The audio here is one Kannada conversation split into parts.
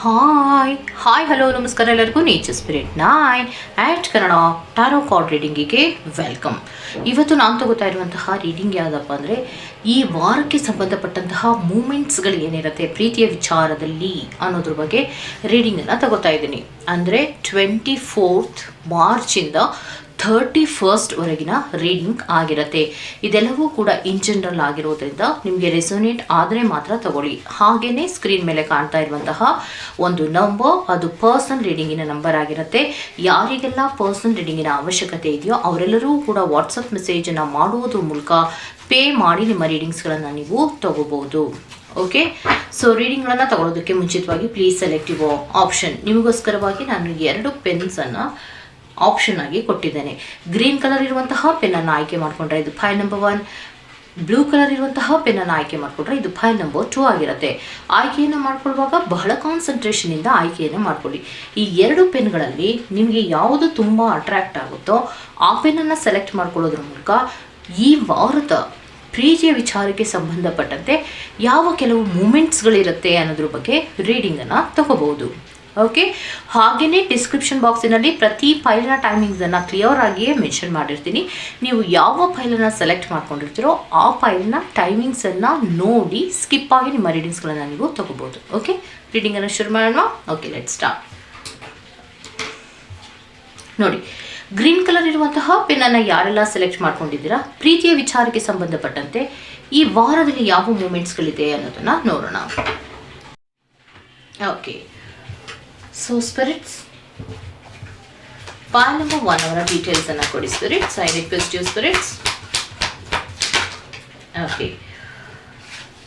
ಹಾಯ್ ಹಾಯ್ ಹಲೋ ನಮಸ್ಕಾರ ಎಲ್ಲರಿಗೂ nature spirit nine at Kannada tarot card ರೀಡಿಂಗಿಗೆ welcome ಇವತ್ತು ನಾನು ತಗೋತಾ ಇರುವಂತಹ ರೀಡಿಂಗ್ ಯಾವುದಪ್ಪ ಅಂದರೆ, ಈ ವಾರಕ್ಕೆ ಸಂಬಂಧಪಟ್ಟಂತಹ ಮೂಮೆಂಟ್ಸ್ಗಳು ಏನಿರುತ್ತೆ, ಪ್ರೀತಿಯ ವಿಚಾರದಲ್ಲಿ ಅನ್ನೋದ್ರ ಬಗ್ಗೆ ರೀಡಿಂಗನ್ನು ತಗೋತಾ ಇದ್ದೀನಿ. ಅಂದರೆ ಟ್ವೆಂಟಿ ಫೋರ್ತ್ ಮಾರ್ಚಿಂದ ಥರ್ಟಿ ಫಸ್ಟ್ವರೆಗಿನ ರೀಡಿಂಗ್ ಆಗಿರುತ್ತೆ. ಇದೆಲ್ಲವೂ ಕೂಡ ಇನ್ ಜನರಲ್ ಆಗಿರೋದ್ರಿಂದ ನಿಮಗೆ ರೆಸೊನೇಟ್ ಆದರೆ ಮಾತ್ರ ತಗೊಳ್ಳಿ. ಹಾಗೆಯೇ ಸ್ಕ್ರೀನ್ ಮೇಲೆ ಕಾಣ್ತಾ ಇರುವಂತಹ ಒಂದು ನಂಬರ್ ಅದು ಪರ್ಸನ್ ರೀಡಿಂಗಿನ ನಂಬರ್ ಆಗಿರುತ್ತೆ. ಯಾರಿಗೆಲ್ಲ ಪರ್ಸನ್ ರೀಡಿಂಗಿನ ಅವಶ್ಯಕತೆ ಇದೆಯೋ ಅವರೆಲ್ಲರೂ ಕೂಡ ವಾಟ್ಸಪ್ ಮೆಸೇಜನ್ನು ಮಾಡುವುದರ ಮೂಲಕ ಪೇ ಮಾಡಿ ನಿಮ್ಮ ರೀಡಿಂಗ್ಸ್ಗಳನ್ನು ನೀವು ತಗೋಬಹುದು. ಓಕೆ ಸೊ ರೀಡಿಂಗ್ಗಳನ್ನು ತಗೊಳ್ಳೋದಕ್ಕೆ ಮುಂಚಿತವಾಗಿ ಪ್ಲೀಸ್ ಸೆಲೆಕ್ಟಿವ್ ಆಪ್ಷನ್ ನಿಮಗೋಸ್ಕರವಾಗಿ ನಾನು ಎರಡು ಪೆನ್ಸನ್ನು ಆಪ್ಷನ್ ಆಗಿ ಕೊಟ್ಟಿದ್ದೇನೆ. ಗ್ರೀನ್ ಕಲರ್ ಇರುವಂತಹ ಪೆನ್ನನ್ನು ಆಯ್ಕೆ ಮಾಡಿಕೊಂಡ್ರೆ ಇದು pile number one blue colour ಇರುವಂತಹ ಪೆನ್ನನ್ನು ಆಯ್ಕೆ ಮಾಡಿಕೊಂಡ್ರೆ ಇದು ಫೈಲ್ ನಂಬರ್ ಟೂ ಆಗಿರುತ್ತೆ. ಆಯ್ಕೆಯನ್ನು ಮಾಡ್ಕೊಳ್ಳುವಾಗ ಬಹಳ ಕಾನ್ಸಂಟ್ರೇಷನಿಂದ ಆಯ್ಕೆಯನ್ನು ಮಾಡ್ಕೊಳ್ಳಿ. ಈ ಎರಡು ಪೆನ್ಗಳಲ್ಲಿ ನಿಮಗೆ ಯಾವುದು ತುಂಬ ಅಟ್ರಾಕ್ಟ್ ಆಗುತ್ತೋ ಆ ಪೆನ್ನನ್ನು ಸೆಲೆಕ್ಟ್ ಮಾಡ್ಕೊಳ್ಳೋದ್ರ ಮೂಲಕ ಈ ವಾರದ ಪ್ರೀತಿಯ ವಿಚಾರಕ್ಕೆ ಸಂಬಂಧಪಟ್ಟಂತೆ ಯಾವ ಕೆಲವು ಮೂಮೆಂಟ್ಸ್ಗಳಿರುತ್ತೆ ಅನ್ನೋದ್ರ ಬಗ್ಗೆ ರೀಡಿಂಗನ್ನು ತಗೋಬಹುದು. ಓಕೆ ಹಾಗೆಯೇ ಡಿಸ್ಕ್ರಿಪ್ಷನ್ ಬಾಕ್ಸಿನಲ್ಲಿ ಪ್ರತಿ ಫೈಲ್ನ ಟೈಮಿಂಗ್ಸನ್ನು ಕ್ಲಿಯರ್ ಆಗಿಯೇ ಮೆನ್ಷನ್ ಮಾಡಿರ್ತೀನಿ. ನೀವು ಯಾವ ಫೈಲನ್ನು ಸೆಲೆಕ್ಟ್ ಮಾಡ್ಕೊಂಡಿರ್ತೀರೋ ಆ ಫೈಲ್ನ ಟೈಮಿಂಗ್ಸನ್ನು ನೋಡಿ ಸ್ಕಿಪ್ ಆಗಿ ನಿಮ್ಮ ರೀಡಿಂಗ್ಸ್ಗಳನ್ನು ನೀವು ತಗೋಬೋದು. ಓಕೆ ರೀಡಿಂಗನ್ನು ಶುರು ಮಾಡೋಣ. ಓಕೆ ಲೆಟ್ ಸ್ಟಾರ್ಟ್ ನೋಡಿ ಗ್ರೀನ್ ಕಲರ್ ಇರುವಂತಹ ಪೆನ್ನನ್ನು ಯಾರೆಲ್ಲ ಸೆಲೆಕ್ಟ್ ಮಾಡ್ಕೊಂಡಿದ್ದೀರಾ? ಪ್ರೀತಿಯ ವಿಚಾರಕ್ಕೆ ಸಂಬಂಧಪಟ್ಟಂತೆ ಈ ವಾರದಲ್ಲಿ ಯಾವ ಮೂಮೆಂಟ್ಸ್ಗಳಿದೆ ಅನ್ನೋದನ್ನು ನೋಡೋಣ. Okay so spirits file number one ಅವರ ಡೀಟೇಲ್ಸ್ ಅನ್ನ ಕೊಡಿ spirits I request you spirits okay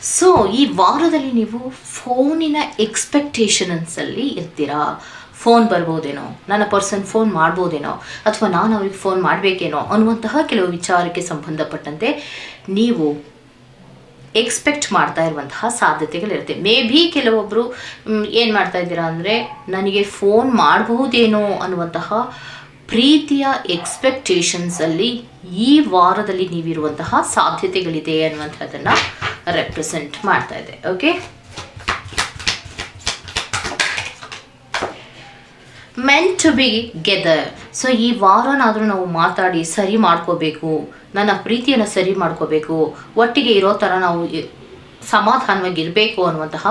so ಈ ವಾರದಲ್ಲಿ ನೀವು ಫೋನಿನ ಎಕ್ಸ್ಪೆಕ್ಟೇಷನ್ಸ್ ಅಲ್ಲಿ ಇರ್ತೀರಾ? ಫೋನ್ ಬರ್ಬೋದೇನೋ? ನನ್ನ ಪರ್ಸನ್ ಫೋನ್ ಮಾಡ್ಬೋದೇನೋ? ಅಥವಾ ನಾನು ಅವ್ರಿಗೆ ಫೋನ್ ಮಾಡಬೇಕೇನೋ? ಅನ್ನುವಂತಹ ಕೆಲವು ವಿಚಾರಕ್ಕೆ ಸಂಬಂಧಪಟ್ಟಂತೆ ನೀವು ಎಕ್ಸ್ಪೆಕ್ಟ್ ಮಾಡ್ತಾ ಇರುವಂತಹ ಸಾಧ್ಯತೆಗಳಿರುತ್ತೆ. ಮೇ ಬಿ ಕೆಲವೊಬ್ಬರು ಏನು ಮಾಡ್ತಾ ಇದ್ದೀರಾ ಅಂದರೆ, ನನಗೆ ಫೋನ್ ಮಾಡಬಹುದೇನೋ ಅನ್ನುವಂತಹ ಪ್ರೀತಿಯ ಎಕ್ಸ್ಪೆಕ್ಟೇಷನ್ಸಲ್ಲಿ ಈ ವಾರದಲ್ಲಿ ನೀವಿರುವಂತಹ ಸಾಧ್ಯತೆಗಳಿದೆ ಅನ್ನುವಂಥದ್ದನ್ನು ರೆಪ್ರೆಸೆಂಟ್ ಮಾಡ್ತಾ ಇದೆ. Okay meant to be together so ಈ ವಾರನಾದರೂ ನಾವು ಮಾತಾಡಿ ಸರಿ ಮಾಡ್ಕೋಬೇಕು. ನನ್ನ ಪ್ರೀತಿಯನ್ನು ಸರಿ ಮಾಡ್ಕೋಬೇಕು, ಒಟ್ಟಿಗೆ ಇರೋ ಥರ ನಾವು ಸಮಾಧಾನವಾಗಿರಬೇಕು ಅನ್ನುವಂತಹ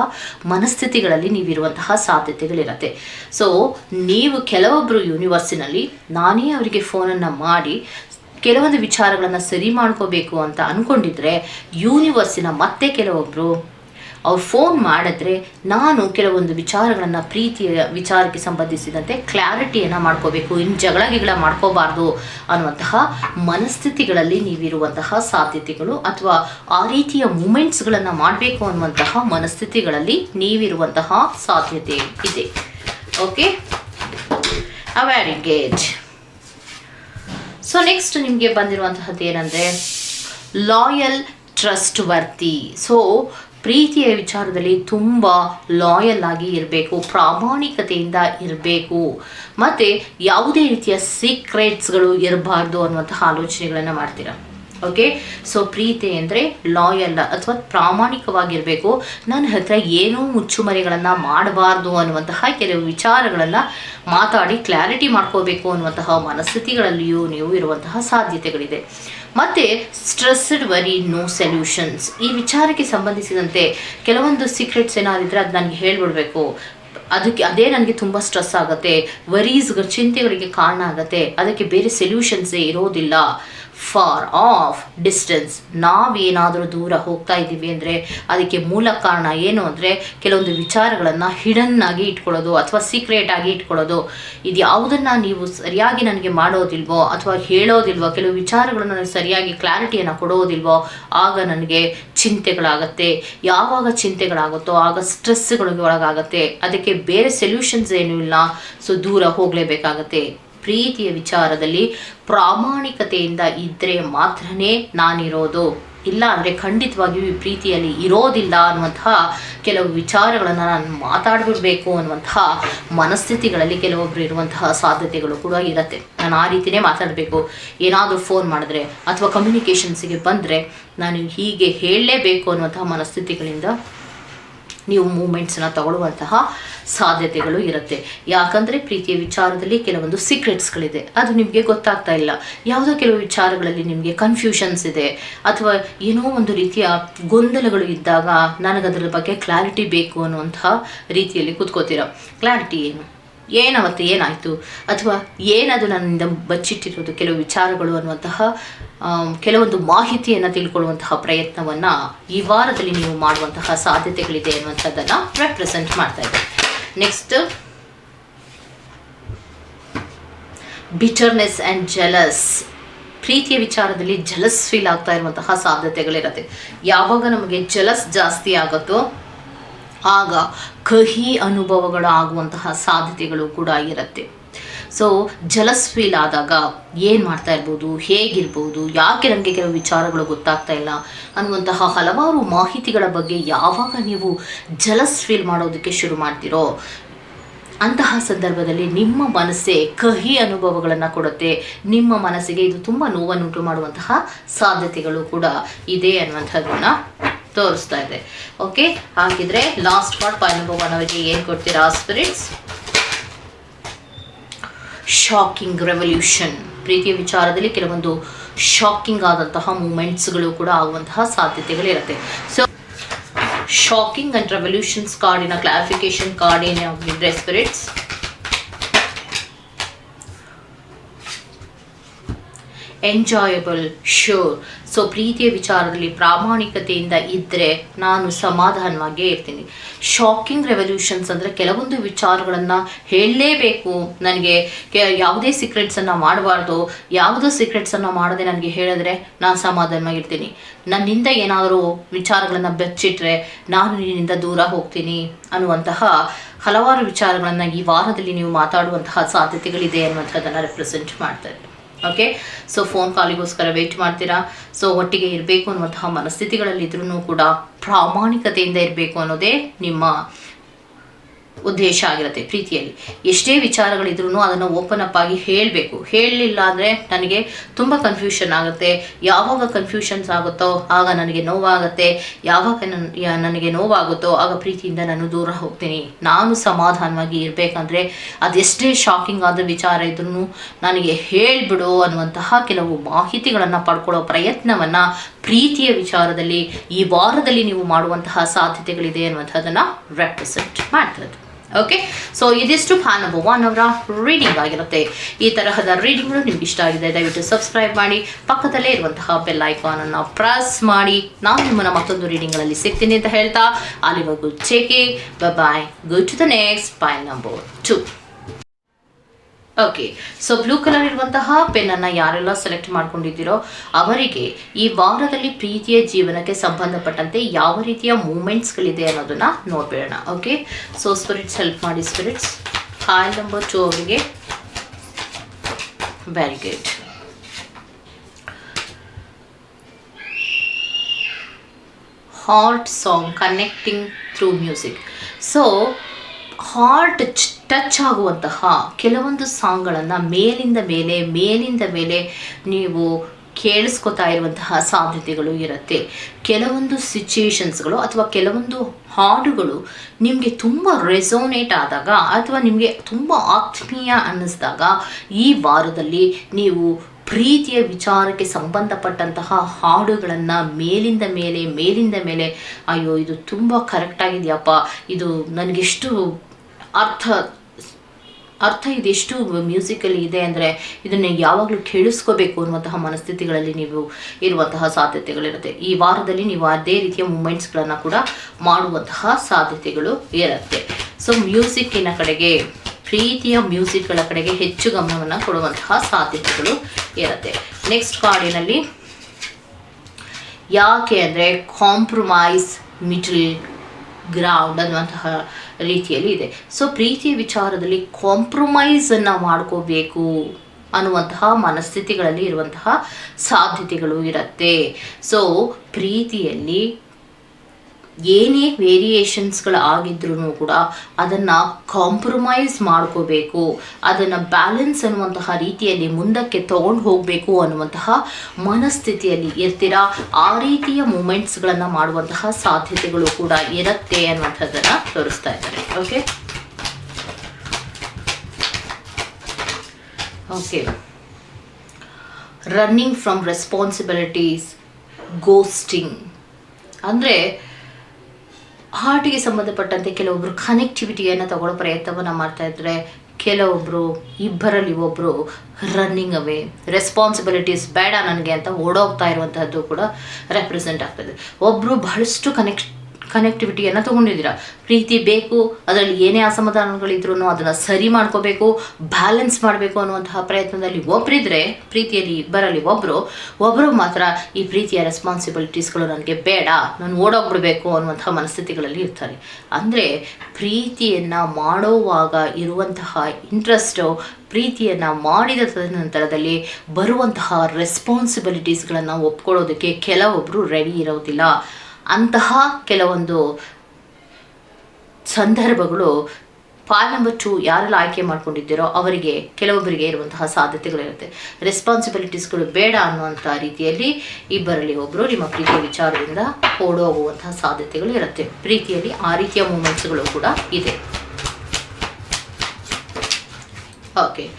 ಮನಸ್ಥಿತಿಗಳಲ್ಲಿ ನೀವಿರುವಂತಹ ಸಾಧ್ಯತೆಗಳಿರತ್ತೆ. ಸೊ ನೀವು ಕೆಲವೊಬ್ಬರು ಯೂನಿವರ್ಸಿನಲ್ಲಿ ನಾನೇ ಅವರಿಗೆ ಫೋನನ್ನು ಮಾಡಿ, ಕೆಲವೊಂದು ವಿಚಾರಗಳನ್ನು ಸರಿ ಮಾಡ್ಕೋಬೇಕು ಅಂತ ಅಂದ್ಕೊಂಡಿದ್ರೆ ಯೂನಿವರ್ಸಿನ ಮತ್ತೆ ಕೆಲವೊಬ್ಬರು ಅವ್ರು ಫೋನ್ ಮಾಡಿದ್ರೆ ನಾನು ಕೆಲವೊಂದು ವಿಚಾರಗಳನ್ನು ಪ್ರೀತಿಯ ವಿಚಾರಕ್ಕೆ ಸಂಬಂಧಿಸಿದಂತೆ ಕ್ಲಾರಿಟಿಯನ್ನು ಮಾಡ್ಕೋಬೇಕು ಇನ್ನು ಜಗಳ ಗಿಗಳ ಮಾಡ್ಕೋಬಾರ್ದು ಅನ್ನುವಂತಹ ಮನಸ್ಥಿತಿಗಳಲ್ಲಿ ನೀವಿರುವಂತಹ ಸಾಧ್ಯತೆಗಳು ಅಥವಾ ಆ ರೀತಿಯ ಮೂಮೆಂಟ್ಸ್ಗಳನ್ನು ಮಾಡಬೇಕು ಅನ್ನುವಂತಹ ಮನಸ್ಥಿತಿಗಳಲ್ಲಿ ನೀವಿರುವಂತಹ ಸಾಧ್ಯತೆ ಇದೆ. Okay very great so next ನಿಮಗೆ ಬಂದಿರುವಂತಹದ್ದು ಏನಂದರೆ ಲಾಯಲ್ ಟ್ರಸ್ಟ್ ವರ್ತಿ ಸೊ ಪ್ರೀತಿಯ ವಿಚಾರದಲ್ಲಿ ತುಂಬ ಲಾಯಲ್ ಆಗಿ ಇರಬೇಕು, ಪ್ರಾಮಾಣಿಕತೆಯಿಂದ ಇರಬೇಕು. ಮತ್ತು ಯಾವುದೇ ರೀತಿಯ ಸೀಕ್ರೆಟ್ಸ್ಗಳು ಇರಬಾರ್ದು ಅನ್ನುವಂತಹ ಆಲೋಚನೆಗಳನ್ನು ಮಾಡ್ತೀರಾ? ಓಕೆ ಸೊ ಪ್ರೀತಿ ಅಂದರೆ ಲಾಯಲ್ ಅಥವಾ ಪ್ರಾಮಾಣಿಕವಾಗಿರಬೇಕು. ನನ್ನ ಹತ್ರ ಏನೂ ಮುಚ್ಚುಮರೆಗಳನ್ನು ಮಾಡಬಾರ್ದು ಅನ್ನುವಂತಹ ಕೆಲವು ವಿಚಾರಗಳನ್ನು ಮಾತಾಡಿ ಕ್ಲಾರಿಟಿ ಮಾಡ್ಕೋಬೇಕು ಅನ್ನುವಂತಹ ಮನಸ್ಥಿತಿಗಳಲ್ಲಿಯೂ ನೀವು ಇರುವಂತಹ ಸಾಧ್ಯತೆಗಳಿದೆ. ಮತ್ತು ಸ್ಟ್ರೆಸ್ಡ್ ವರಿ ನೋ ಸೊಲ್ಯೂಷನ್ಸ್ ಈ ವಿಚಾರಕ್ಕೆ ಸಂಬಂಧಿಸಿದಂತೆ ಕೆಲವೊಂದು ಸೀಕ್ರೆಟ್ಸ್ ಏನಾದಿದ್ರೆ ಅದು ನನಗೆ ಹೇಳ್ಬಿಡ್ಬೇಕು. ಅದಕ್ಕೆ, ಅದೇ ನನಗೆ ತುಂಬ ಸ್ಟ್ರೆಸ್ ಆಗುತ್ತೆ. ವರೀಸ್ಗಳು ಚಿಂತೆಗಳಿಗೆ ಕಾರಣ ಆಗುತ್ತೆ. ಅದಕ್ಕೆ ಬೇರೆ ಸೊಲ್ಯೂಷನ್ಸೇ ಇರೋದಿಲ್ಲ. ಫಾರ್ ಆಫ್ ಡಿಸ್ಟೆನ್ಸ್ ನಾವೇನಾದರೂ ದೂರ ಹೋಗ್ತಾ ಇದ್ದೀವಿ ಅಂದರೆ ಅದಕ್ಕೆ ಮೂಲ ಕಾರಣ ಏನು ಅಂದರೆ ಕೆಲವೊಂದು ವಿಚಾರಗಳನ್ನು ಹಿಡನ್ ಆಗಿ ಇಟ್ಕೊಳ್ಳೋದು ಅಥವಾ ಸೀಕ್ರೆಟ್ ಆಗಿ ಇಟ್ಕೊಳ್ಳೋದು. ಇದು ಯಾವುದನ್ನು ನೀವು ಸರಿಯಾಗಿ ನನಗೆ ಮಾಡೋದಿಲ್ವೋ ಅಥವಾ ಹೇಳೋದಿಲ್ವೋ, ಕೆಲವು ವಿಚಾರಗಳನ್ನು ನನಗೆ ಸರಿಯಾಗಿ ಕ್ಲಾರಿಟಿಯನ್ನು ಕೊಡೋದಿಲ್ವೋ, ಆಗ ನನಗೆ ಚಿಂತೆಗಳಾಗತ್ತೆ. ಯಾವಾಗ ಚಿಂತೆಗಳಾಗುತ್ತೋ ಆಗ ಸ್ಟ್ರೆಸ್ಗಳಿಗೆ ಒಳಗಾಗತ್ತೆ. ಅದಕ್ಕೆ ಬೇರೆ ಸೊಲ್ಯೂಷನ್ಸ್ ಏನೂ ಇಲ್ಲ. ಸೊ ದೂರ ಹೋಗಲೇಬೇಕಾಗತ್ತೆ. ಪ್ರೀತಿಯ ವಿಚಾರದಲ್ಲಿ ಪ್ರಾಮಾಣಿಕತೆಯಿಂದ ಇದ್ದರೆ ಮಾತ್ರನೇ ನಾನಿರೋದು. ಇಲ್ಲ ಅಂದರೆ ಖಂಡಿತವಾಗಿಯೂ ಈ ಪ್ರೀತಿಯಲ್ಲಿ ಇರೋದಿಲ್ಲ ಅನ್ನುವಂತಹ ಕೆಲವು ವಿಚಾರಗಳನ್ನು ನಾನು ಮಾತಾಡ್ಬಿಡ್ಬೇಕು ಅನ್ನುವಂತಹ ಮನಸ್ಥಿತಿಗಳಲ್ಲಿ ಕೆಲವೊಬ್ಬರು ಇರುವಂತಹ ಸಾಧ್ಯತೆಗಳು ಕೂಡ ಇರುತ್ತೆ. ನಾನು ಆ ರೀತಿಯೇ ಮಾತಾಡಬೇಕು. ಏನಾದರೂ ಫೋನ್ ಮಾಡಿದ್ರೆ ಅಥವಾ ಕಮ್ಯುನಿಕೇಷನ್ಸಿಗೆ ಬಂದರೆ ನಾನು ಹೀಗೆ ಹೇಳಲೇಬೇಕು ಅನ್ನುವಂತಹ ಮನಸ್ಥಿತಿಗಳಿಂದ ನೀವು ಮೂಮೆಂಟ್ಸನ್ನು ತಗೊಳ್ಳುವಂತಹ ಸಾಧ್ಯತೆಗಳು ಇರುತ್ತೆ. ಯಾಕಂದರೆ ಪ್ರೀತಿಯ ವಿಚಾರದಲ್ಲಿ ಕೆಲವೊಂದು ಸೀಕ್ರೆಟ್ಸ್ಗಳಿದೆ ಅದು ನಿಮಗೆ ಗೊತ್ತಾಗ್ತಾ ಇಲ್ಲ. ಯಾವುದೋ ಕೆಲವು ವಿಚಾರಗಳಲ್ಲಿ ನಿಮಗೆ ಕನ್ಫ್ಯೂಷನ್ಸ್ ಇದೆ. ಅಥವಾ ಏನೋ ಒಂದು ರೀತಿಯ ಗೊಂದಲಗಳು ಇದ್ದಾಗ ನನಗದರ ಬಗ್ಗೆ ಕ್ಲಾರಿಟಿ ಬೇಕು ಅನ್ನುವಂತಹ ರೀತಿಯಲ್ಲಿ ಕೂತ್ಕೋತೀರ. ಕ್ಲಾರಿಟಿ ಏನು? ಏನವತ್ತು ಏನಾಯಿತು? ಅಥವಾ ಏನದು ನನ್ನಿಂದ ಬಚ್ಚಿಟ್ಟಿರೋದು? ಕೆಲವು ವಿಚಾರಗಳು ಅನ್ನುವಂತಹ ಕೆಲವೊಂದು ಮಾಹಿತಿಯನ್ನು ತಿಳ್ಕೊಳ್ಳುವಂತಹ ಪ್ರಯತ್ನವನ್ನು ಈ ವಾರದಲ್ಲಿ ನೀವು ಮಾಡುವಂತಹ ಸಾಧ್ಯತೆಗಳಿದೆ ಅನ್ನುವಂಥದ್ದನ್ನು ರೆಪ್ರೆಸೆಂಟ್ ಮಾಡ್ತಾ ಇದೆ ನೆಕ್ಸ್ಟ್ ಬಿಟರ್ನೆಸ್ ಆ್ಯಂಡ್ ಜಲಸ್ ಪ್ರೀತಿಯ ವಿಚಾರದಲ್ಲಿ ಜಲಸ್ ಫೀಲ್ ಆಗ್ತಾ ಇರುವಂತಹ ಸಾಧ್ಯತೆಗಳಿರುತ್ತೆ. ಯಾವಾಗ ನಮಗೆ ಜಲಸ್ ಜಾಸ್ತಿ ಆಗುತ್ತೋ ಆಗ ಕಹಿ ಅನುಭವಗಳು ಆಗುವಂತಹ ಸಾಧ್ಯತೆಗಳು ಕೂಡ ಇರುತ್ತೆ. ಸೊ ಆದಾಗ ಏನು ಮಾಡ್ತಾ ಇರ್ಬೋದು? ಹೇಗಿರ್ಬೋದು? ಯಾಕೆ ನನಗೆ ಕೆಲವು ವಿಚಾರಗಳು ಗೊತ್ತಾಗ್ತಾ ಇಲ್ಲ? ಅನ್ನುವಂತಹ ಹಲವಾರು ಮಾಹಿತಿಗಳ ಬಗ್ಗೆ ಯಾವಾಗ ನೀವು ಜಲಸ್ ಫೀಲ್ ಮಾಡೋದಕ್ಕೆ ಶುರು ಮಾಡ್ತೀರೋ, ಅಂತಹ ಸಂದರ್ಭದಲ್ಲಿ ನಿಮ್ಮ ಮನಸ್ಸೇ ಕಹಿ ಅನುಭವಗಳನ್ನು ಕೊಡುತ್ತೆ. ನಿಮ್ಮ ಮನಸ್ಸಿಗೆ ಇದು ತುಂಬ ನೋವನ್ನುಂಟು ಮಾಡುವಂತಹ ಸಾಧ್ಯತೆಗಳು ಕೂಡ ಇದೆ ಅನ್ನುವಂಥದ್ದನ್ನ ತೋರಿಸ್ತಾ ಇದೆ. ಓಕೆ ಹಾಗಿದ್ರೆ last part point number one ಅವರಿಗೆ ಏನು ಕೊಡ್ತೀರಾ ಸ್ಪಿರಿಟ್ಸ್ ಶಾಕಿಂಗ್ ರೆವಲ್ಯೂಷನ್ ಪ್ರೀತಿಯ ವಿಚಾರದಲ್ಲಿ ಕೆಲವೊಂದು ಶಾಕಿಂಗ್ ಆದಂತಹ ಮೂಮೆಂಟ್ಸ್ಗಳು ಕೂಡ ಆಗುವಂತಹ ಸಾಧ್ಯತೆಗಳಿರುತ್ತೆ. ಸೊ ಶಾಕಿಂಗ್ ಅಂಡ್ ರೆವಲ್ಯೂಷನ್ಸ್ ಕಾರ್ಡಿನ ಕ್ಲಾರಿಫಿಕೇಶನ್ ಕಾರ್ಡ್ ಏನೇ ಸ್ಪಿರಿಟ್ಸ್ ಎಂಜಾಯಬಲ್ ಶ್ಯೂರ್ ಸೊ ಪ್ರೀತಿಯ ವಿಚಾರದಲ್ಲಿ ಪ್ರಾಮಾಣಿಕತೆಯಿಂದ ಇದ್ದರೆ ನಾನು ಸಮಾಧಾನವಾಗೇ ಇರ್ತೀನಿ. ಶಾಕಿಂಗ್ ರೆವಲ್ಯೂಷನ್ಸ್ ಅಂದರೆ ಕೆಲವೊಂದು ವಿಚಾರಗಳನ್ನು ಹೇಳಲೇಬೇಕು. ನನಗೆ ಯಾವುದೇ ಸೀಕ್ರೆಟ್ಸನ್ನು ಮಾಡಬಾರ್ದು. ಯಾವುದೋ ಸೀಕ್ರೆಟ್ಸನ್ನು ಮಾಡದೆ ನನಗೆ ಹೇಳಿದ್ರೆ ನಾನು ಸಮಾಧಾನವಾಗಿರ್ತೀನಿ. ನನ್ನಿಂದ ಏನಾದರೂ ವಿಚಾರಗಳನ್ನು ಬೆಚ್ಚಿಟ್ರೆ ನಾನು ನಿನ್ನಿಂದ ದೂರ ಹೋಗ್ತೀನಿ ಅನ್ನುವಂತಹ ಹಲವಾರು ವಿಚಾರಗಳನ್ನು ಈ ವಾರದಲ್ಲಿ ನೀವು ಮಾತಾಡುವಂತಹ ಸಾಧ್ಯತೆಗಳಿದೆ ಅನ್ನುವಂಥದ್ದನ್ನು ರೆಪ್ರೆಸೆಂಟ್ ಮಾಡ್ತಾರೆ. ಓಕೆ ಸೊ ಫೋನ್ ಕಾಲಿಗೋಸ್ಕರ ವೆಯ್ಟ್ ಮಾಡ್ತೀರಾ? ಸೊ ಒಟ್ಟಿಗೆ ಇರಬೇಕು ಅನ್ನುವಂತಹ ಮನಸ್ಥಿತಿಗಳಲ್ಲಿ ಇದ್ರೂ ಕೂಡ ಪ್ರಾಮಾಣಿಕತೆಯಿಂದ ಇರಬೇಕು ಅನ್ನೋದೇ ನಿಮ್ಮ ಉದ್ದೇಶ ಆಗಿರುತ್ತೆ ಪ್ರೀತಿಯಲ್ಲಿ. ಎಷ್ಟೇ ವಿಚಾರಗಳಿದ್ರೂ ಅದನ್ನು ಓಪನ್ ಅಪ್ ಆಗಿ ಹೇಳಬೇಕು. ಹೇಳಲಿಲ್ಲ ಅಂದರೆ ನನಗೆ ತುಂಬ ಕನ್ಫ್ಯೂಷನ್ ಆಗುತ್ತೆ. ಯಾವಾಗ ಕನ್ಫ್ಯೂಷನ್ಸ್ ಆಗುತ್ತೋ ಆಗ ನನಗೆ ನೋವಾಗುತ್ತೆ. ಯಾವಾಗ ನನ್ ನನಗೆ ನೋವಾಗುತ್ತೋ ಆಗ ಪ್ರೀತಿಯಿಂದ ನಾನು ದೂರ ಹೋಗ್ತೀನಿ. ನಾನು ಸಮಾಧಾನವಾಗಿ ಇರಬೇಕಂದ್ರೆ ಅದೆಷ್ಟೇ ಶಾಕಿಂಗ್ ಆದ ವಿಚಾರ ಇದ್ರೂ ನನಗೆ ಹೇಳಿಬಿಡು ಅನ್ನುವಂತಹ ಕೆಲವು ಮಾಹಿತಿಗಳನ್ನು ಪಡ್ಕೊಳ್ಳೋ ಪ್ರಯತ್ನವನ್ನು ಪ್ರೀತಿಯ ವಿಚಾರದಲ್ಲಿ ಈ ವಾರದಲ್ಲಿ ನೀವು ಮಾಡುವಂತಹ ಸಾಧ್ಯತೆಗಳಿದೆ ಅನ್ನುವಂಥದ್ದನ್ನು ರೆಪ್ರೆಸೆಂಟ್ ಮಾಡ್ತದೆ ಓಕೆ ಸೊ ಇದಿಷ್ಟು ನಂಬರ್ ಒನ್ ಅವರ ರೀಡಿಂಗ್ ಆಗಿರುತ್ತೆ. ಈ ತರಹದ ರೀಡಿಂಗ್ಗಳು ನಿಮ್ಗೆ ಇಷ್ಟ ಆಗಿದೆ, ದಯವಿಟ್ಟು ಸಬ್ಸ್ಕ್ರೈಬ್ ಮಾಡಿ. ಪಕ್ಕದಲ್ಲೇ ಇರುವಂತಹ ಬೆಲ್ ಐಕಾನನ್ನು ಪ್ರೆಸ್ ಮಾಡಿ. ನಾನು ನಿಮ್ಮನ್ನ ಮತ್ತೊಂದು ರೀಡಿಂಗ್ಗಳಲ್ಲಿ ಸಿಗ್ತೀನಿ ಅಂತ ಹೇಳ್ತಾ. ಅಲ್ಲಿವರೆಗೂ ಚೆಕಿ bye go to the next by number two okay so blue colour ಇರುವಂತಹ ಪೆನ್ನನ್ನು ಯಾರೆಲ್ಲ ಸೆಲೆಕ್ಟ್ ಮಾಡ್ಕೊಂಡಿದ್ದೀರೋ ಅವರಿಗೆ ಈ ವಾರದಲ್ಲಿ ಪ್ರೀತಿಯ ಜೀವನಕ್ಕೆ ಸಂಬಂಧಪಟ್ಟಂತೆ ಯಾವ ರೀತಿಯ ಮೂಮೆಂಟ್ಸ್ಗಳಿದೆ ಅನ್ನೋದನ್ನ ನೋಡ್ಬೇಡೋಣ. ಓಕೆ ಸೊ ಸ್ಪಿರಿಟ್ಸ್ ಹೆಲ್ಪ್ ಮಾಡಿ ಸ್ಪಿರಿಟ್ಸ್ ಫೈಲ್ ನಂಬರ್ ಟು ಅವರಿಗೆ. Very good heart song connecting through music so heart touch ಆಗುವಂತಹ ಕೆಲವೊಂದು ಸಾಂಗ್ಗಳನ್ನು ಮೇಲಿಂದ ಮೇಲೆ ಮೇಲಿಂದ ಮೇಲೆ ನೀವು ಕೇಳಿಸ್ಕೊತಾ ಇರುವಂತಹ ಸಾಧ್ಯತೆಗಳು ಇರುತ್ತೆ. ಕೆಲವೊಂದು ಸಿಚುಯೇಷನ್ಸ್ಗಳು ಅಥವಾ ಕೆಲವೊಂದು ಹಾಡುಗಳು ನಿಮಗೆ ತುಂಬ ರೆಸೋನೇಟ್ ಆದಾಗ ಅಥವಾ ನಿಮಗೆ ತುಂಬ ಆತ್ಮೀಯ ಅನ್ನಿಸಿದಾಗ ಈ ವಾರದಲ್ಲಿ ನೀವು ಪ್ರೀತಿಯ ವಿಚಾರಕ್ಕೆ ಸಂಬಂಧಪಟ್ಟಂತಹ ಹಾಡುಗಳನ್ನು ಮೇಲಿಂದ ಮೇಲೆ ಮೇಲಿಂದ ಮೇಲೆ, ಅಯ್ಯೋ, ಇದು ತುಂಬ ಕರೆಕ್ಟಾಗಿದೆಯಪ್ಪ ಇದು ನನಗೆಷ್ಟು ಅರ್ಥ ಅರ್ಥ ಇದೆಷ್ಟು ಮ್ಯೂಸಿಕಲ್ಲಿ ಇದೆ ಅಂದರೆ ಇದನ್ನು ಯಾವಾಗಲೂ ಕೇಳಿಸ್ಕೋಬೇಕು ಅನ್ನುವಂತಹ ಮನಸ್ಥಿತಿಗಳಲ್ಲಿ ನೀವು ಇರುವಂತಹ ಸಾಧ್ಯತೆಗಳಿರುತ್ತೆ. ಈ ವಾರದಲ್ಲಿ ನೀವು ಅದೇ ರೀತಿಯ ಮೂಮೆಂಟ್ಸ್ಗಳನ್ನು ಕೂಡ ಮಾಡುವಂತಹ ಸಾಧ್ಯತೆಗಳು ಇರುತ್ತೆ. ಸೊ ಮ್ಯೂಸಿಕ್ಕಿನ ಕಡೆಗೆ, ಪ್ರೀತಿಯ ಮ್ಯೂಸಿಕ್ಗಳ ಕಡೆಗೆ ಹೆಚ್ಚು ಗಮನವನ್ನು ಕೊಡುವಂತಹ ಸಾಧ್ಯತೆಗಳು ಇರುತ್ತೆ. ನೆಕ್ಸ್ಟ್ ಕಾರ್ಡಿನಲ್ಲಿ ಯಾಕೆ ಅಂದರೆ ಕಾಂಪ್ರಮೈಸ್ ಮಿಟಲ್ ಗ್ರೌಂಡ್ ಅನ್ನುವಂತಹ ರೀತಿಯಲ್ಲಿ ಇದೆ. ಸೊ ಪ್ರೀತಿಯ ವಿಚಾರದಲ್ಲಿ ಕಾಂಪ್ರಮೈಸನ್ನು ಮಾಡ್ಕೋಬೇಕು ಅನ್ನುವಂತಹ ಮನಸ್ಥಿತಿಗಳಲ್ಲಿ ಇರುವಂತಹ ಸಾಧ್ಯತೆಗಳು ಇರುತ್ತೆ. ಸೊ ಪ್ರೀತಿಯಲ್ಲಿ ಏನೇ ವೇರಿಯೇಷನ್ಸ್ಗಳು ಆಗಿದ್ರೂ ಕೂಡ ಅದನ್ನು ಕಾಂಪ್ರಮೈಸ್ ಮಾಡ್ಕೋಬೇಕು. ಅದನ್ನು ಬ್ಯಾಲೆನ್ಸ್ ಅನ್ನುವಂತಹ ರೀತಿಯಲ್ಲಿ ಮುಂದಕ್ಕೆ ತಗೊಂಡು ಹೋಗಬೇಕು ಅನ್ನುವಂತಹ ಮನಸ್ಥಿತಿಯಲ್ಲಿ ಇರ್ತೀರಾ? ಆ ರೀತಿಯ ಮೂಮೆಂಟ್ಸ್ಗಳನ್ನು ಮಾಡುವಂತಹ ಸಾಧ್ಯತೆಗಳು ಕೂಡ ಇರುತ್ತೆ ಅನ್ನುವಂಥದ್ದನ್ನು ತೋರಿಸ್ತಾ ಇದ್ದಾರೆ. Okay okay running from responsibilities ghosting ಅಂದರೆ ಹಾರ್ಟಿಗೆ ಸಂಬಂಧಪಟ್ಟಂತೆ ಕೆಲವೊಬ್ಬರು ಕನೆಕ್ಟಿವಿಟಿಯನ್ನು ತಗೊಳ್ಳೋ ಪ್ರಯತ್ನವನ್ನು ಮಾಡ್ತಾ ಇದ್ರೆ ಕೆಲವೊಬ್ಬರು ಇಬ್ಬರಲ್ಲಿ ಒಬ್ಬರು ರನ್ನಿಂಗ್ ಅವೇ ರೆಸ್ಪಾನ್ಸಿಬಿಲಿಟೀಸ್ ಬೇಡ ನನಗೆ ಅಂತ ಓಡೋಗ್ತಾ ಇರುವಂತಹದ್ದು ಕೂಡ ರೆಪ್ರೆಸೆಂಟ್ ಆಗ್ತದೆ ಒಬ್ಬರು ಬಹಳಷ್ಟು ಕನೆಕ್ಟ್ ಕನೆಕ್ಟಿವಿಟಿಯನ್ನು ತೊಗೊಂಡಿದ್ದೀರಾ? ಪ್ರೀತಿ ಬೇಕು, ಅದರಲ್ಲಿ ಏನೇ ಅಸಮಾಧಾನಗಳಿದ್ರೂ ಅದನ್ನು ಸರಿ ಮಾಡ್ಕೋಬೇಕು ಬ್ಯಾಲೆನ್ಸ್ ಮಾಡಬೇಕು ಅನ್ನುವಂತಹ ಪ್ರಯತ್ನದಲ್ಲಿ ಒಬ್ಬರಿದ್ರೆ ಪ್ರೀತಿಯಲ್ಲಿ ಇಬ್ಬರಲ್ಲಿ ಒಬ್ಬರು ಒಬ್ಬರು ಮಾತ್ರ ಈ ಪ್ರೀತಿಯ ರೆಸ್ಪಾನ್ಸಿಬಿಲಿಟೀಸ್ಗಳು ನನಗೆ ಬೇಡ, ನಾನು ಓಡೋಗ್ಬಿಡ್ಬೇಕು ಅನ್ನುವಂತಹ ಮನಸ್ಥಿತಿಗಳಲ್ಲಿ ಇರ್ತಾರೆ. ಅಂದರೆ ಪ್ರೀತಿಯನ್ನು ಮಾಡೋವಾಗ ಇರುವಂತಹ ಇಂಟ್ರೆಸ್ಟು ಪ್ರೀತಿಯನ್ನು ಮಾಡಿದ ತದನಂತರದಲ್ಲಿ ಬರುವಂತಹ ರೆಸ್ಪಾನ್ಸಿಬಿಲಿಟೀಸ್ಗಳನ್ನು ಒಪ್ಕೊಳ್ಳೋದಕ್ಕೆ ಕೆಲವೊಬ್ಬರು ರೆಡಿ ಇರೋದಿಲ್ಲ. ಅಂತಹ ಕೆಲವೊಂದು ಸಂದರ್ಭಗಳು ಪಾಲ್ ನಂಬರ್ ಟು ಯಾರೆಲ್ಲ ಆಯ್ಕೆ ಮಾಡ್ಕೊಂಡಿದ್ದೀರೋ ಅವರಿಗೆ, ಕೆಲವೊಬ್ಬರಿಗೆ ಇರುವಂತಹ ಸಾಧ್ಯತೆಗಳಿರುತ್ತೆ. ರೆಸ್ಪಾನ್ಸಿಬಿಲಿಟೀಸ್ಗಳು ಬೇಡ ಅನ್ನುವಂಥ ರೀತಿಯಲ್ಲಿ ಇಬ್ಬರಲ್ಲಿ ಒಬ್ಬರು ನಿಮ್ಮ ಪ್ರೀತಿಯ ವಿಚಾರದಿಂದ ಓಡೋಗುವಂತಹ ಸಾಧ್ಯತೆಗಳು ಇರುತ್ತೆ. ಪ್ರೀತಿಯಲ್ಲಿ ಆ ರೀತಿಯ ಮೂಮೆಂಟ್ಸ್ಗಳು ಕೂಡ ಇದೆ. Okay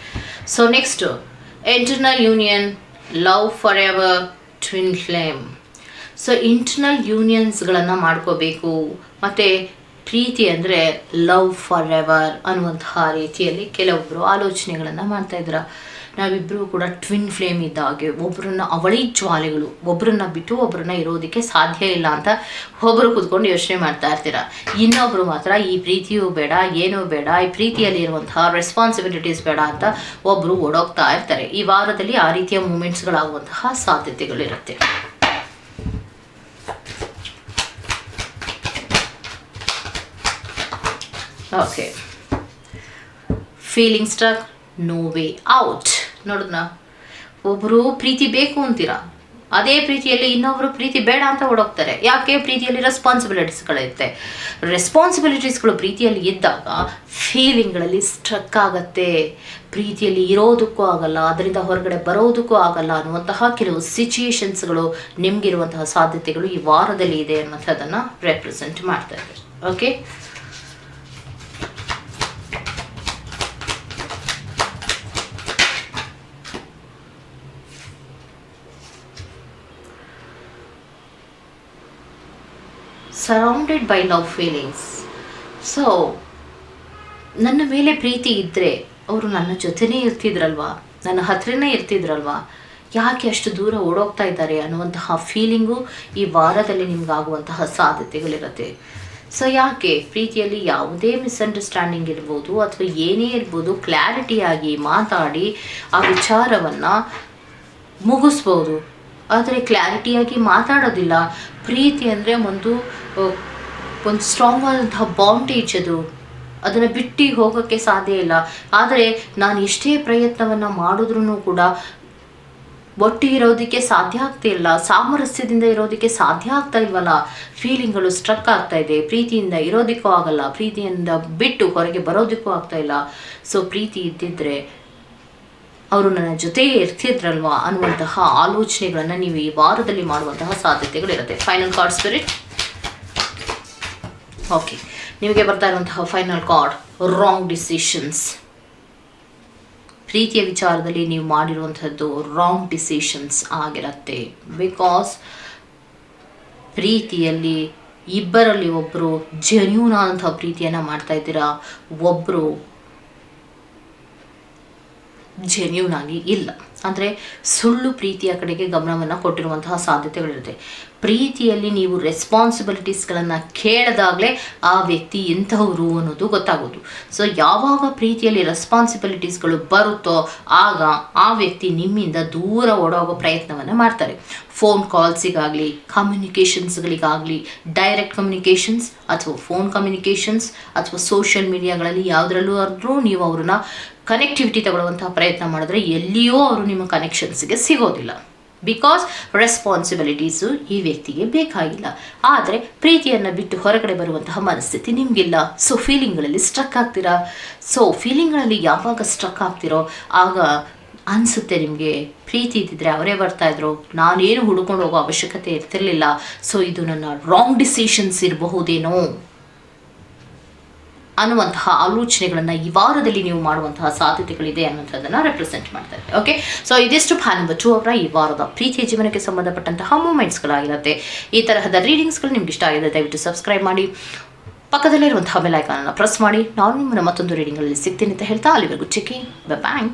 so next internal union love for ever twin flame so internal ಯೂನಿಯನ್ಸ್ಗಳನ್ನು ಮಾಡ್ಕೋಬೇಕು. ಮತ್ತು ಪ್ರೀತಿ ಅಂದರೆ ಲವ್ ಫಾರ್ ಎವರ್ ಅನ್ನುವಂತಹ ರೀತಿಯಲ್ಲಿ ಕೆಲವೊಬ್ಬರು ಆಲೋಚನೆಗಳನ್ನು ಮಾಡ್ತಾ ನಾವಿಬ್ಬರೂ ನಾವಿಬ್ಬರು ಕೂಡ ಟ್ವಿನ್ ಫ್ಲೇಮ್ ಇದ್ದ ಹಾಗೆ ಒಬ್ಬರನ್ನ ಅವಳಿ ಜ್ವಾಲೆಗಳು ಒಬ್ಬರನ್ನ ಬಿಟ್ಟು ಒಬ್ಬರನ್ನ ಇರೋದಕ್ಕೆ ಸಾಧ್ಯ ಇಲ್ಲ ಅಂತ ಒಬ್ಬರು ಕೂತ್ಕೊಂಡು ಯೋಚನೆ ಮಾಡ್ತಾ ಇರ್ತೀರ. ಇನ್ನೊಬ್ಬರು ಮಾತ್ರ ಈ ಪ್ರೀತಿಯೂ ಬೇಡ, ಏನೂ ಬೇಡ, ಈ ಪ್ರೀತಿಯಲ್ಲಿ ಇರುವಂತಹ ರೆಸ್ಪಾನ್ಸಿಬಿಲಿಟೀಸ್ ಬೇಡ ಅಂತ ಒಬ್ಬರು ಓಡೋಗ್ತಾ ಇರ್ತಾರೆ. ಈ ವಾರದಲ್ಲಿ ಆ ರೀತಿಯ ಮೂಮೆಂಟ್ಸ್ಗಳಾಗುವಂತಹ ಸಾಧ್ಯತೆಗಳಿರುತ್ತೆ. Okay feeling struck no way out ನೋಡಿದ್ನ ಒಬ್ಬರು ಪ್ರೀತಿ ಬೇಕು ಅಂತೀರಾ, ಅದೇ ಪ್ರೀತಿಯಲ್ಲಿ ಇನ್ನೊಬ್ಬರು ಪ್ರೀತಿ ಬೇಡ ಅಂತ ಓಡೋಗ್ತಾರೆ. ಯಾಕೆ? ಪ್ರೀತಿಯಲ್ಲಿ ರೆಸ್ಪಾನ್ಸಿಬಿಲಿಟೀಸ್ಗಳಿರುತ್ತೆ ರೆಸ್ಪಾನ್ಸಿಬಿಲಿಟೀಸ್ಗಳು ಪ್ರೀತಿಯಲ್ಲಿ ಇದ್ದಾಗ ಫೀಲಿಂಗ್ಗಳಲ್ಲಿ ಸ್ಟ್ರಕ್ ಆಗುತ್ತೆ. ಪ್ರೀತಿಯಲ್ಲಿ ಇರೋದಕ್ಕೂ ಆಗಲ್ಲ, ಅದರಿಂದ ಹೊರಗಡೆ ಬರೋದಕ್ಕೂ ಆಗಲ್ಲ ಅನ್ನುವಂತಹ ಕೆಲವು ಸಿಚುಯೇಷನ್ಸ್ಗಳು ನಿಮಗಿರುವಂತಹ ಸಾಧ್ಯತೆಗಳು ಈ ವಾರದಲ್ಲಿ ಇದೆ ಅನ್ನೋಂಥದ್ದನ್ನು ರೆಪ್ರೆಸೆಂಟ್ ಮಾಡ್ತಾ ಇದ್ದಾರೆ. Okay surrounded by love feelings so ನನ್ನ ಮೇಲೆ ಪ್ರೀತಿ ಇದ್ದರೆ ಅವರು ನನ್ನ ಜೊತೆನೇ ಇರ್ತಿದ್ರಲ್ವಾ? ನನ್ನ ಹತ್ರನೇ ಇರ್ತಿದ್ರಲ್ವಾ? ಯಾಕೆ ಅಷ್ಟು ದೂರ ಓಡೋಗ್ತಾ ಇದ್ದಾರೆ ಅನ್ನುವಂತಹ ಫೀಲಿಂಗು ಈ ವಾರದಲ್ಲಿ ನಿಮ್ಗಾಗುವಂತಹ ಸಾಧ್ಯತೆಗಳಿರುತ್ತೆ. ಸೊ ಯಾಕೆ? ಪ್ರೀತಿಯಲ್ಲಿ ಯಾವುದೇ ಮಿಸ್ಅಂಡರ್ಸ್ಟ್ಯಾಂಡಿಂಗ್ ಇರ್ಬೋದು ಅಥವಾ ಏನೇ ಇರ್ಬೋದು ಕ್ಲಾರಿಟಿಯಾಗಿ ಮಾತಾಡಿ ಆ ವಿಚಾರವನ್ನು ಮುಗಿಸ್ಬೋದು. ಆದರೆ ಕ್ಲಾರಿಟಿಯಾಗಿ ಮಾತಾಡೋದಿಲ್ಲ. ಪ್ರೀತಿ ಅಂದರೆ ಒಂದು ಒಂದು ಸ್ಟ್ರಾಂಗ್ ಆದಂತಹ ಬಾಂಡೇಜ್ ಅದು ಅದನ್ನು ಬಿಟ್ಟು ಹೋಗೋಕ್ಕೆ ಸಾಧ್ಯ ಇಲ್ಲ. ಆದರೆ ನಾನು ಎಷ್ಟೇ ಪ್ರಯತ್ನವನ್ನು ಮಾಡಿದ್ರೂ ಕೂಡ ಒಟ್ಟು ಇರೋದಕ್ಕೆ ಸಾಧ್ಯ ಇಲ್ಲ. ಸಾಮರಸ್ಯದಿಂದ ಇರೋದಕ್ಕೆ ಸಾಧ್ಯ ಆಗ್ತಾ ಇಲ್ವಲ್ಲ? ಫೀಲಿಂಗ್ಗಳು ಸ್ಟ್ರಕ್ ಆಗ್ತಾ ಇದೆ. ಪ್ರೀತಿಯಿಂದ ಇರೋದಕ್ಕೂ ಆಗಲ್ಲ. ಪ್ರೀತಿಯಿಂದ ಬಿಟ್ಟು ಹೊರಗೆ ಬರೋದಕ್ಕೂ ಆಗ್ತಾ ಇಲ್ಲ. ಸೊ ಪ್ರೀತಿ ಇದ್ದಿದ್ರೆ ಅವರು ನನ್ನ ಜೊತೆಗೆ ಇರ್ತಿದ್ರಲ್ವಾ ಅನ್ನುವಂತಹ ಆಲೋಚನೆಗಳನ್ನು ನೀವು ಈ ವಾರದಲ್ಲಿ ಮಾಡುವಂತಹ ಸಾಧ್ಯತೆಗಳಿರುತ್ತೆ. ಫೈನಲ್ ಕಾರ್ಡ್ ಸ್ಪಿರಿಟ್ ಓಕೆ ನಿಮಗೆ ಬರ್ತಾ ಇರುವಂತಹ ಫೈನಲ್ ಕಾರ್ಡ್ ರಾಂಗ್ ಡಿಸಿಷನ್ಸ್ ಪ್ರೀತಿಯ ವಿಚಾರದಲ್ಲಿ ನೀವು ಮಾಡಿರುವಂಥದ್ದು ರಾಂಗ್ ಡಿಸಿಷನ್ಸ್ ಆಗಿರುತ್ತೆ. ಬಿಕಾಸ್ ಪ್ರೀತಿಯಲ್ಲಿ ಇಬ್ಬರಲ್ಲಿ ಒಬ್ಬರು ಜೆನ್ಯೂನ್ ಆದಂತಹ ಪ್ರೀತಿಯನ್ನು ಮಾಡ್ತಾ ಇದ್ದೀರಾ? ಒಬ್ಬರು ಜೆನ್ಯೂನ್ ಆಗಿ ಇಲ್ಲ. ಅಂದರೆ ಸುಳ್ಳು ಪ್ರೀತಿಯ ಕಡೆಗೆ ಗಮನವನ್ನು ಕೊಟ್ಟಿರುವಂತಹ ಸಾಧ್ಯತೆಗಳಿರುತ್ತೆ. ಪ್ರೀತಿಯಲ್ಲಿ ನೀವು ರೆಸ್ಪಾನ್ಸಿಬಿಲಿಟೀಸ್ಗಳನ್ನು ಕೇಳಿದಾಗಲೇ ಆ ವ್ಯಕ್ತಿ ಎಂಥವ್ರು ಅನ್ನೋದು ಗೊತ್ತಾಗೋದು. ಸೊ ಯಾವಾಗ ಪ್ರೀತಿಯಲ್ಲಿ ರೆಸ್ಪಾನ್ಸಿಬಿಲಿಟೀಸ್ಗಳು ಬರುತ್ತೋ ಆಗ ಆ ವ್ಯಕ್ತಿ ನಿಮ್ಮಿಂದ ದೂರ ಓಡೋಗೋ ಪ್ರಯತ್ನವನ್ನು ಮಾಡ್ತಾರೆ. ಫೋನ್ ಕಾಲ್ಸಿಗಾಗಲಿ ಕಮ್ಯುನಿಕೇಷನ್ಸ್ಗಳಿಗಾಗಲಿ ಡೈರೆಕ್ಟ್ ಕಮ್ಯುನಿಕೇಷನ್ಸ್ ಅಥವಾ ಫೋನ್ ಕಮ್ಯುನಿಕೇಷನ್ಸ್ ಅಥವಾ ಸೋಷಿಯಲ್ ಮೀಡಿಯಾಗಳಲ್ಲಿ ಯಾವುದರಲ್ಲೂ ಆದರೂ ನೀವು ಅವ್ರನ್ನ ಕನೆಕ್ಟಿವಿಟಿ ತಗೊಳ್ಳುವಂತಹ ಪ್ರಯತ್ನ ಮಾಡಿದ್ರೆ ಎಲ್ಲಿಯೂ ಅವರು ನಿಮ್ಮ ಕನೆಕ್ಷನ್ಸ್ಗೆ ಸಿಗೋದಿಲ್ಲ. ಬಿಕಾಸ್ ರೆಸ್ಪಾನ್ಸಿಬಿಲಿಟೀಸು ಈ ವ್ಯಕ್ತಿಗೆ ಬೇಕಾಗಿಲ್ಲ. ಆದರೆ ಪ್ರೀತಿಯನ್ನು ಬಿಟ್ಟು ಹೊರಗಡೆ ಬರುವಂತಹ ಮನಸ್ಥಿತಿ ನಿಮಗಿಲ್ಲ. ಸೊ ಫೀಲಿಂಗ್ಗಳಲ್ಲಿ ಸ್ಟ್ರಕ್ ಆಗ್ತೀರಾ? ಸೊ ಫೀಲಿಂಗ್ಗಳಲ್ಲಿ ಯಾವಾಗ ಸ್ಟ್ರಕ್ ಆಗ್ತಿರೋ, ಆಗ ಅನಿಸುತ್ತೆ ನಿಮಗೆ. ಪ್ರೀತಿ ಇದ್ದಿದ್ರೆ ಅವರೇ ಬರ್ತಾಯಿದ್ರು ನಾನೇನು ಹುಡ್ಕೊಂಡು ಹೋಗೋ ಅವಶ್ಯಕತೆ ಇರ್ತಿರಲಿಲ್ಲ. ಸೊ ಇದು ನನ್ನ ರಾಂಗ್ ಡಿಸಿಷನ್ಸ್ ಇರಬಹುದೇನೋ. ಅನ್ನುವಂತಹ ಆಲೋಚನೆಗಳನ್ನು ಈ ವಾರದಲ್ಲಿ ನೀವು ಮಾಡುವಂತಹ ಸಾಧ್ಯತೆಗಳಿದೆ ಅನ್ನುವಂಥದ್ದನ್ನು ರೆಪ್ರೆಸೆಂಟ್ ಮಾಡ್ತಾರೆ ಓಕೆ ಸೊ ಇದಿಷ್ಟು ಫ್ಯಾನ್ ನಂಬರ್ ಟು ಅವರ ಈ ವಾರದ ಪ್ರೀತಿಯ ಜೀವನಕ್ಕೆ ಸಂಬಂಧಪಟ್ಟಂತಹ ಮೂಮೆಂಟ್ಸ್ಗಳಾಗಿರುತ್ತೆ ಈ ತರಹದ ರೀಡಿಂಗ್ಸ್ಗಳು ನಿಮ್ಗೆ ಇಷ್ಟ ಆಗಿದೆ ದಯವಿಟ್ಟು ಸಬ್ಸ್ಕ್ರೈಬ್ ಮಾಡಿ. ಪಕ್ಕದಲ್ಲಿರುವಂತಹ ಬೆಲ್ ಐಕಾನನ್ನು ಪ್ರೆಸ್ ಮಾಡಿ. ನಾನು ನಿಮ್ಮನ್ನು ಮತ್ತೊಂದು ರೀಡಿಂಗಲ್ಲಿ ಸಿಗ್ತೀನಿ ಅಂತ ಹೇಳ್ತಾ ಅಲ್ಲಿವರೆಗೂ ಚಿಕ್ಕಿ ಬ ಬ್ಯಾಂಕ್